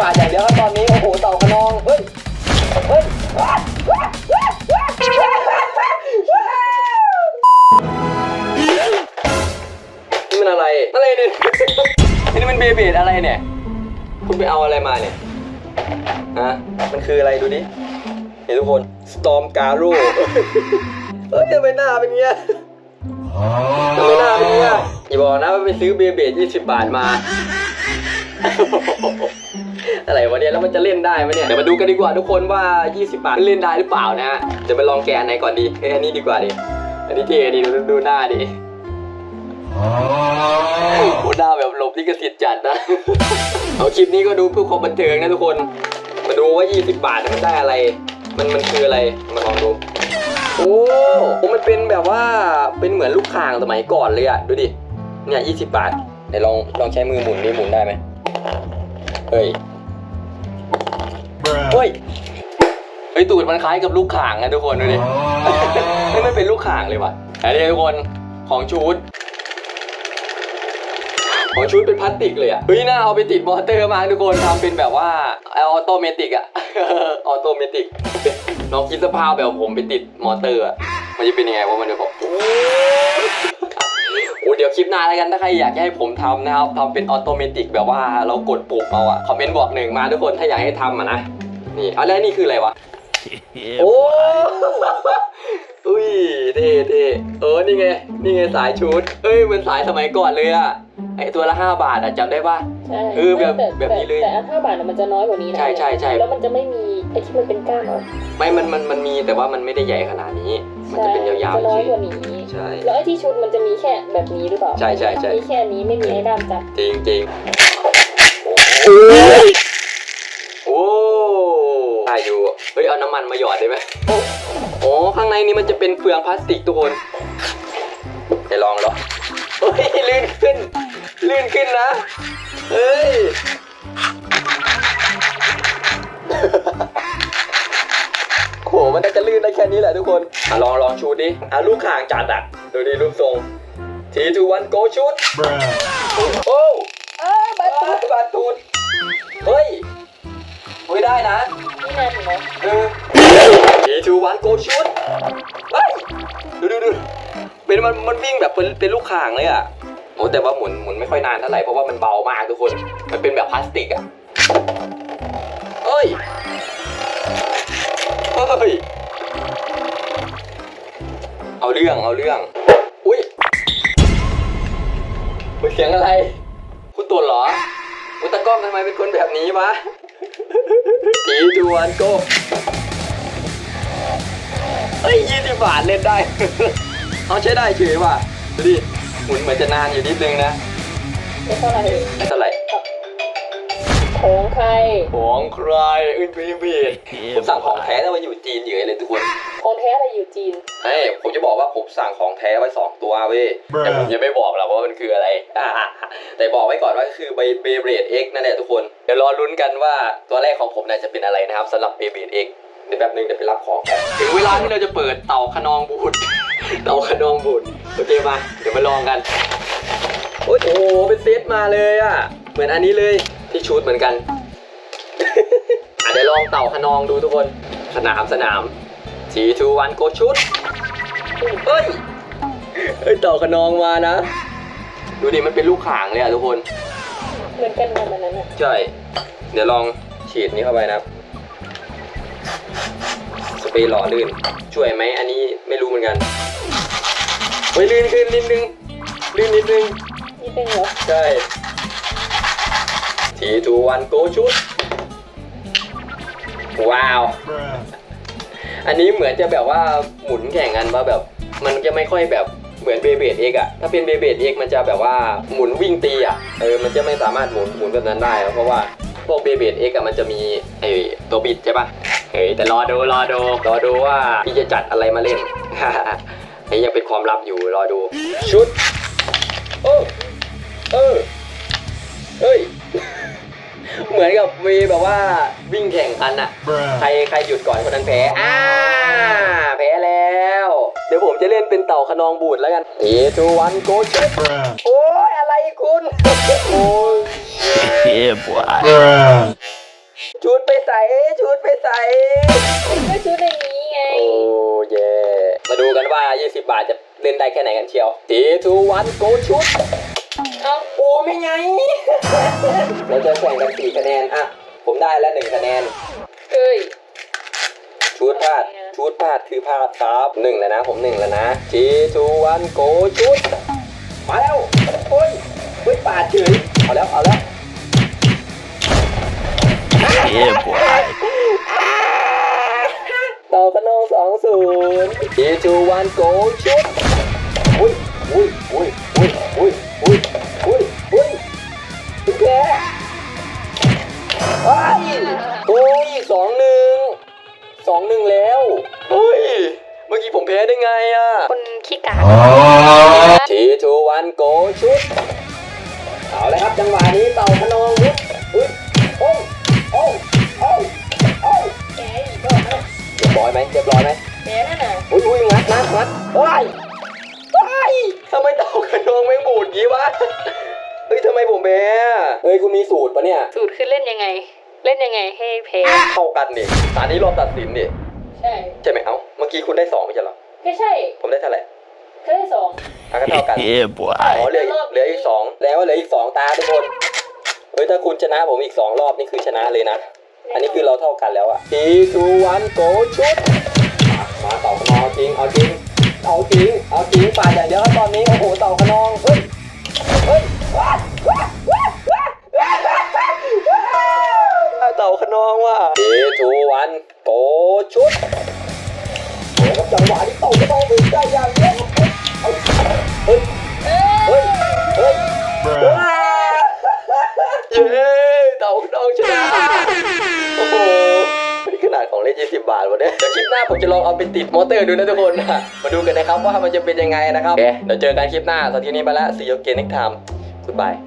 บาอย่างเดียวครับตอนนี้โอ้โหเต่าขนองเฮ้ยเฮ้ยนี่มันอะไรอะไรเนี่ยนี่มันเบเบดอะไรเนี่ย คุณไปเอาอะไรมาเนี่ยฮะมันคืออะไรดูดิเห็นทุกคน Storm Garo เฮ้ยทำไมหน้าเป็นเงี้ยทำไมหน้าเป็นเงี้ยอย่าบอกนะว่าไปซื้อเบเบด20 บาทมา อะไรวะเนี่ยแล้วมันจะเล่นได้ไหมเนี่ยเดี๋ยวมาดูกันดีกว่าทุกคนว่า 20 บาทเล่นได้หรือเปล่านะฮะจะไปลองแกะอันไหนก่อนดีเอ้ยอันนี้ดีกว่าดิอันนี้เท่ดีดูดูหน้าดิโอ้หน้าแบบหลบลิขสิทธิ์จัดนะ เอาคลิปนี้ก็ดูเพื่อความบันเทิงนะทุกคน มาดูว่า 20 บาทมันได้อะไร มันมันคืออะไรมาลองดูโอ้โหมันเป็นแบบว่าเป็นเหมือนลูกข่างสมัยก่อนเลยอะดูดิ เนี่ย 20 บาทไหนลองลองใช้มือหมุนนี่หมุนได้ไหมเฮ้ยเฮ้ยเฮ้ยตูดมันคล้ายกับลูกข่างนะทุกคนดูดิเฮ้ยมันเป็นลูกข่างเลยว่ะอันนี้ทุกคนของชูดของชูดเป็นพลาสติกเลยอะ เฮ้ยน่าเอาไปติดมอเตอร์มากทุกคนทำเป็นแบบว่าออโตเมติกอะ ออโตเมติกลองคิดสภาพแบบผมไปติดมอเตอร์อะ มันจะเป็นยังไงวะมันจะบอกโอ้โหเดี๋ยวคลิปหน้าแล้วกันถ้าใครอยากจะให้ผมทำนะครับทำเป็นออโตเมติกแบบว่าเรากดปุ่มเอาอะคอมเมนต์บอกหนึ่งมาทุกคนถ้าอยากให้ทำอะนะ นี่เอาแล้วนี่คืออะไรวะ โอ้อุ้ยเท่เท่เออนี่ไงนี่ไงสายชุด เอ้ยเหมันสายสมัยก่อนเลยอะไอตัวละห้าบาทอะจำได้ปะ ใช่เออแบบแต่แบบนี้เลยแต่อันห้าบาทน่ะมันจะน้อยกว่านี้นะใช่ใช่ใช่ แล้วมันจะไม่มีไอ้ที่มันเป็นก้านเอาไม่มันมันมันมีแต่ว่ามันไม่ได้ใหญ่ขนาดนี้ มันจะเป็นยาวจะๆน้อยเฉกยว่านี้ใช่ แล้วไอ้ที่ชุดมันจะมีแค่แบบนี้หรือเปล่าใช่ใช่ใช่ มีแค่นี้ไม่มีไอ้ด้ามจับจริงจริงโอ้ได้อยู่เฮ้ย เอาน้ำมันมาหยอดได้ไหมโอ้ข้างในนี้มันจะเป็นเฟืองพลาสติกทุกคนไปลองเหรอเฮ้ย ลื่นขึ้น ลื่นขึ้นนะ เฮ้ยโอ้โห มันน่าจะลื่นได้แค่นี้แหละทุกคนอะลองลองชูดดิอะลูกข่างจัดอะ ดูดิรูปทรงทีทูวันโกชุด โอ้เอ้บาดตูดบาดตูด เฮ้ย เฮ้ยได้นะนี่นานถึงไหมเออทีทูวันโกชุดเฮ้ยดูดูดูเป็นมันมันวิ่งแบบเป็นเป็นลูกข่างเลยอะโอ้แต่ว่าหมุนหมุนไม่ค่อยนานเท่าไหร่เพราะว่ามันเบามากทุกคน มันเป็นแบบพลาสติกอะเฮ้ยเฮ้ยเอาเรื่องเอาเรื่อง อุ้ยเฮ้ยเสียงอะไร คุณตุ่นเหรออุยตะกล้องทำไมเป็นคนแบบนี้วะ จีจวนโกเฮ้ยยี่สิบบาทเล่นได้ เอาใช้ได้เฉยว่ะ ดูดิหมุนเหมือนจะนานอยู่นิดนึงนะไม่เท่าไหร่ไม่เท่าไหร่ ของใคร ของใครอึ้นบีบีดผมสั่งของแท้แล้วมาอยู่จีนเยอะเลยทุกคนของแท้อะไรอยู่จีนเฮ้ยผมจะบอกว่าผมสั่งของแท้ไว้สองตัวเว้ยแต่ผมยังไม่บอกหรอกว่ามันคืออะไรอ่าแต่บอกไว้ก่อนว่าคือเบเบเบรดเอ็กนั่นแหละทุกคนเดี๋ยวรอลุ้นกันว่าตัวแรกของผมน่าจะเป็นอะไรนะครับสำหรับเบเบรดเอ็กเดี๋ยวแป๊บนึงเดี๋ยวไปรับของกันถึงเวลาที่เราจะเปิดเต่าขนองบูดเต่าขนองบูดโอเคมาเดี๋ยวมาลองกันโอ้ยโอ้โหเป็นเซตมาเลยอะเหมือนอันนี้เลยที่ ชุดเหมือนกันอะเดี๋ยวลองเต่าขนองดูทุกคน สนามสนามสีทูวันโกชุด เฮ้ย เฮ้ย เต่าขนองมานะ ดูดิ มันเป็นลูกข่างเลยอะทุกคน เหมือนกันประมาณนั้นอะใช่ เดี๋ยวลองฉีดนี้เข้าไปนะครับสเปรย์หล่อลื่น ช่วยไหม อันนี้ไม่รู้เหมือนกัน เฮ้ยลื่นขึ้นนิดนึง ลื่นนิดนึงนี่เป็นเหรอ ใช่ ทีทูวันโกชุดว้าว อันนี้เหมือนจะแบบว่าหมุนแข่งกันว่าแบบ มันจะไม่ค่อยแบบเหมือนเบเบดเอกอะถ้าเป็นเบเบดเอกมันจะแบบว่าหมุนวิ่งตีอะเออมันจะไม่สามารถหมุนหมุนแบบนั้นได้เพราะว่าพวกเบเบดเอกอะมันจะมีไอตัวบิดใช่ปะเฮ้ยแต่รอดูรอดูรอดูว่าพี่จะจัดอะไรมาเล่นไอ้ยังเป็นความลับอยู่รอดูชุดโอ้ มือนกับมีแบบว่าวิ่งแข่งกันอะใครใครหยุดก่อนคนนั้นแพ้ อ่า แพ้แล้ว เดี๋ยวผมจะเล่นเป็นเต่าขนองบูดแล้วกันเอทูวันโกชโอ้ยอะไรคุณ โอ้ย Yeah, boy. ชุดไปใส่ชุดไปใส่ก็ชุดอย่างนี้ไง โอ้เย่มาดูกันว่า 20 บาทจะเล่นได้แค่ไหนกันเชียวทีทูวันโกชุด เอาโอ้ไม่ไง เราจะแข่งกันสี่คะแนน อะ ผมได้แล้วหนึ่งคะแนน เอ้ย ชุดพลาด ชุดพลาดคือพลาดครับหนึ่งแล้วนะ ผมหนึ่งแล้วนะชีทูวันโกชุด มาแล้ว โอ้ยเฮ้ยปาดเฉยเอาแล้ว เอาแล้ว Yeah, boy. ต่อกระนองสองศูนย์ชีทูวันโกชุดอุ้ยอุ้ยอุ้ยอุ้ยอุ้ยอุ้ย ไอ้ยโอ้ยสองหนึ่งสองหนึ่งแล้วเฮ้ยเมื่อกี้ผมแพ้ได้ไงอะคนขี้กากทีทูวันโกชุดเอาเลยครับจังหวะนี้เต่าพนองวุ้ยอุ้ยโอ้โอ้โอ้โอ้แกอีกรอบนะเรียบร้อยไหมเรียบร้อยไหมแกนั่นน่ะอุ้ยอุ้ยงัดงัดงัดว้ายว้ายทำไมเต่ากระนองแม่งบูดงี้วะเฮ้ย ทำไมผมแพ้อะเฮ้ยคุณมีสูตรปะเนี่ย สูตรคือเล่นยังไง เล่นยังไงให้แพ้เท่ากันดิตอนนี้รอบตัดสินดิใช่ใช่ไหมเอ้าเมื่อกี้คุณได้สองไม่ใช่เหรอ ไม่ใช่ผมได้เท่าไหร่แค่ได้สองอะก็เท่ากัน Yeah, อ๋อ boy. เหลืออีกเหลืออีกสองแล้วเหลืออีกสองตาทุกคนเฮ้ยถ้าคุณชนะผมอีกสองรอบนี่คือชนะเลยนะ อันนี้คือเราเท่ากันแล้วอะทีทูวันโกชุดมาเต่าขนองจริงเอาจริงเอาจริงเอาจริงป่าดอย่างเดียวครับตอนนี้โอ้โหเต่าขนองเฮ้ยเฮ้ย ว้าวว้าวว้าวว้าวว้าวเต่าขนองว่ะทีทูวันโกชุดโอ้ครับจังหวะที่เต่าขนองวิ่งได้อย่างเดียวเอาเฮ้ยเฮ้ยเฮ้ย Bruh. เย้เต่าดองชนะโอ้โหนี่ขนาดของเล่น20 บาทวะเนี่ยเดี๋ยวคลิปหน้าผมจะลองเอาไปติดมอเตอร์ดูนะทุกคนมาดูกันนะครับว่ามันจะเป็นยังไงนะครับโอเคเดี๋ยวเจอกันคลิปหน้าตอนที่นี้ไปแล้ว see you again next time goodbye